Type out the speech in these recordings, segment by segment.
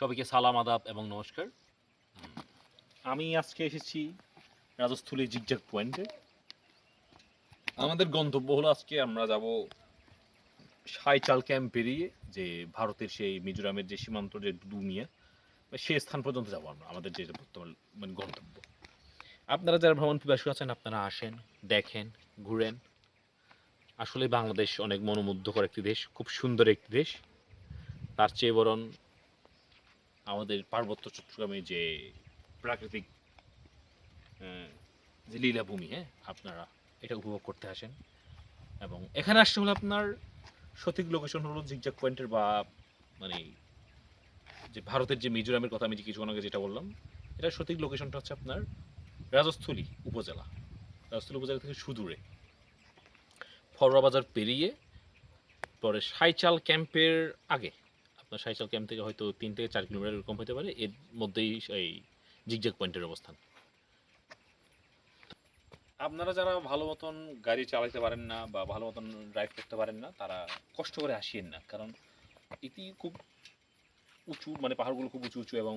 সবাইকে সালাম, আদাব এবং নমস্কার। আমি আজকে এসেছি রাজস্থলী জিগজাগ পয়েন্টে। আমাদের গন্তব্য হলো আজকে আমরা যাব সাইচাল ক্যাম্প পেরিয়ে, যে ভারতের সেই মিজোরামের যে সীমান্ত যে দুনিয়া সেই স্থান পর্যন্ত যাব আমরা, আমাদের যে বর্তমান মানে গন্তব্য। আপনারা যারা ভ্রমণ পিপাসু আছেন, আপনারা আসেন, দেখেন, ঘুরেন। আসলে বাংলাদেশ অনেক মনোমুগ্ধকর একটি দেশ, খুব সুন্দর একটি দেশ। তার চেয়ে বরং আমাদের পার্বত্য চট্টগ্রামে যে প্রাকৃতিক যে লীলাভূমি হ্যাঁ আপনারা এটা উপভোগ করতে আসেন। এবং এখানে আসতে হলে আপনার সঠিক লোকেশন হলো জিগজাগ পয়েন্টের বা মানে যে ভারতের যে মিজোরামের কথা আমি যে কিছুক্ষণ আগে যেটা বললাম, এটা সঠিক লোকেশনটা হচ্ছে আপনার রাজস্থলী উপজেলা। রাজস্থলী উপজেলা থেকে সুদূরে। ফরোয়া বাজার পেরিয়ে পরে সাইচাল ক্যাম্পের আগে। আপনার সাইচাল ক্যাম্প থেকে হয়তো তিন থেকে চার কিলোমিটার এরকম হতে পারে, এর মধ্যেই এই জিগজ্যাগ পয়েন্টের অবস্থান। আপনারা যারা ভালো মতন গাড়ি চালাতে পারেন না বা ভালো মতন ড্রাইভ করতে পারেন না, তারা কষ্ট করে আসিয়েন না, কারণ এটি খুব উঁচু মানে পাহাড়গুলো খুব উঁচু উঁচু এবং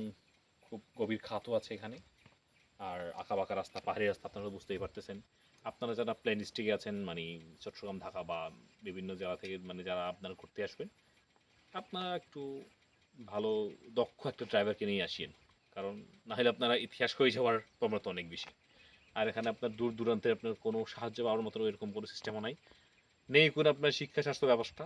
খুব গভীর খাতও আছে এখানে। আর আঁকা বাঁকা রাস্তা, পাহাড়ি রাস্তা আপনারা বুঝতেই পারতেছেন। আপনারা যারা প্লেন ডিস্ট্রিক্টে আছেন মানে চট্টগ্রাম, ঢাকা বা বিভিন্ন জায়গা থেকে মানে যারা আপনারা ঘুরতে আসবেন আপনারা একটু ভালো, দক্ষ একটা ড্রাইভারকে নিয়ে আসিয়েন কারণ না হলে আপনারা ইতিহাস হয়ে যাওয়ার প্রবণতা অনেক বেশি। আর এখানে আপনার দূর দূরান্তে আপনার কোনো সাহায্য পাওয়ার মতো এরকম কোনো সিস্টেমও নাই। নেই কোনো আপনার শিক্ষা স্বাস্থ্য ব্যবস্থা।